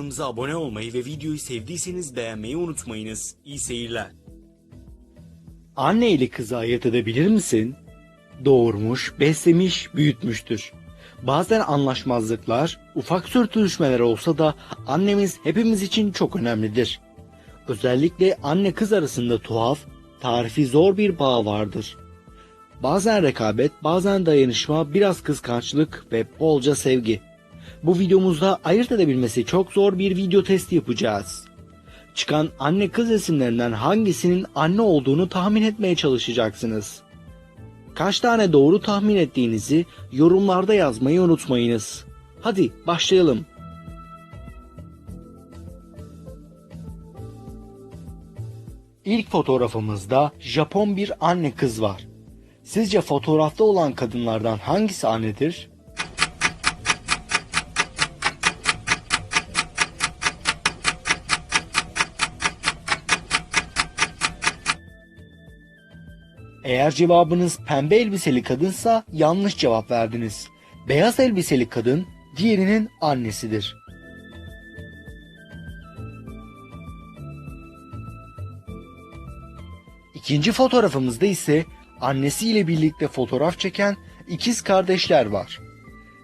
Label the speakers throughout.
Speaker 1: Kanalımıza abone olmayı ve videoyu sevdiyseniz beğenmeyi unutmayınız. İyi seyirler.
Speaker 2: Anne ile kızı ayırt edebilir misin? Doğurmuş, beslemiş, büyütmüştür. Bazen anlaşmazlıklar, ufak sürtüşmeler olsa da annemiz hepimiz için çok önemlidir. Özellikle anne kız arasında tuhaf, tarifi zor bir bağ vardır. Bazen rekabet, bazen dayanışma, biraz kıskançlık ve bolca sevgi. Bu videomuzda ayırt edebilmesi çok zor bir video testi yapacağız. Çıkan anne kız isimlerinden hangisinin anne olduğunu tahmin etmeye çalışacaksınız. Kaç tane doğru tahmin ettiğinizi yorumlarda yazmayı unutmayınız. Hadi başlayalım. İlk fotoğrafımızda Japon bir anne kız var. Sizce fotoğrafta olan kadınlardan hangisi annedir? Eğer cevabınız pembe elbiseli kadınsa yanlış cevap verdiniz. Beyaz elbiseli kadın diğerinin annesidir. İkinci fotoğrafımızda ise annesiyle birlikte fotoğraf çeken ikiz kardeşler var.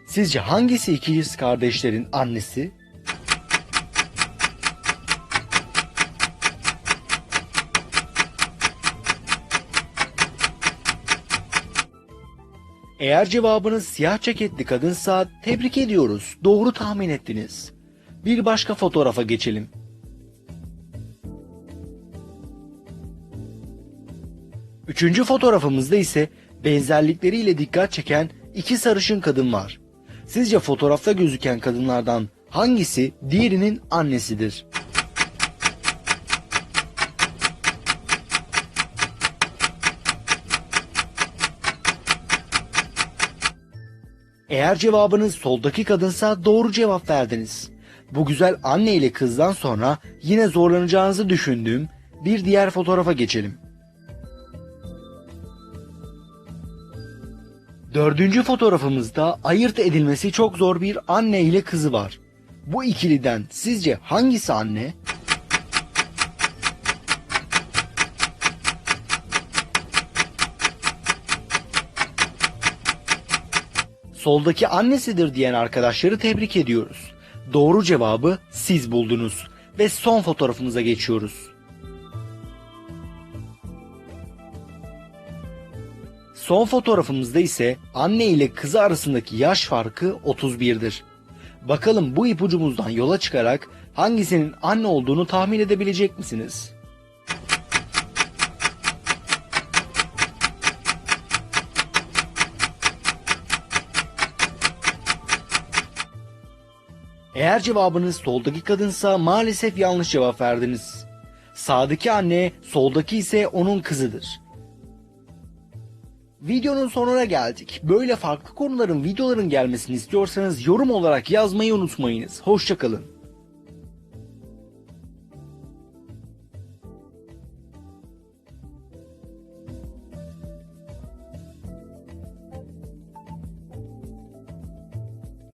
Speaker 2: Sizce hangisi ikiz kardeşlerin annesi? Eğer cevabınız siyah ceketli kadınsa tebrik ediyoruz. Doğru tahmin ettiniz. Bir başka fotoğrafa geçelim. Üçüncü fotoğrafımızda ise benzerlikleriyle dikkat çeken iki sarışın kadın var. Sizce fotoğrafta gözüken kadınlardan hangisi diğerinin annesidir? Eğer cevabınız soldaki kadınsa doğru cevap verdiniz. Bu güzel anne ile kızdan sonra yine zorlanacağınızı düşündüğüm bir diğer fotoğrafa geçelim. Dördüncü fotoğrafımızda ayırt edilmesi çok zor bir anne ile kızı var. Bu ikiliden sizce hangisi anne? Soldaki annesidir diyen arkadaşları tebrik ediyoruz. Doğru cevabı siz buldunuz ve son fotoğrafımıza geçiyoruz. Son fotoğrafımızda ise anne ile kızı arasındaki yaş farkı 31'dir. Bakalım bu ipucumuzdan yola çıkarak hangisinin anne olduğunu tahmin edebilecek misiniz? Eğer cevabınız soldaki kadınsa maalesef yanlış cevap verdiniz. Sağdaki anne, soldaki ise onun kızıdır. Videonun sonuna geldik. Böyle farklı konuların videoların gelmesini istiyorsanız yorum olarak yazmayı unutmayınız. Hoşçakalın.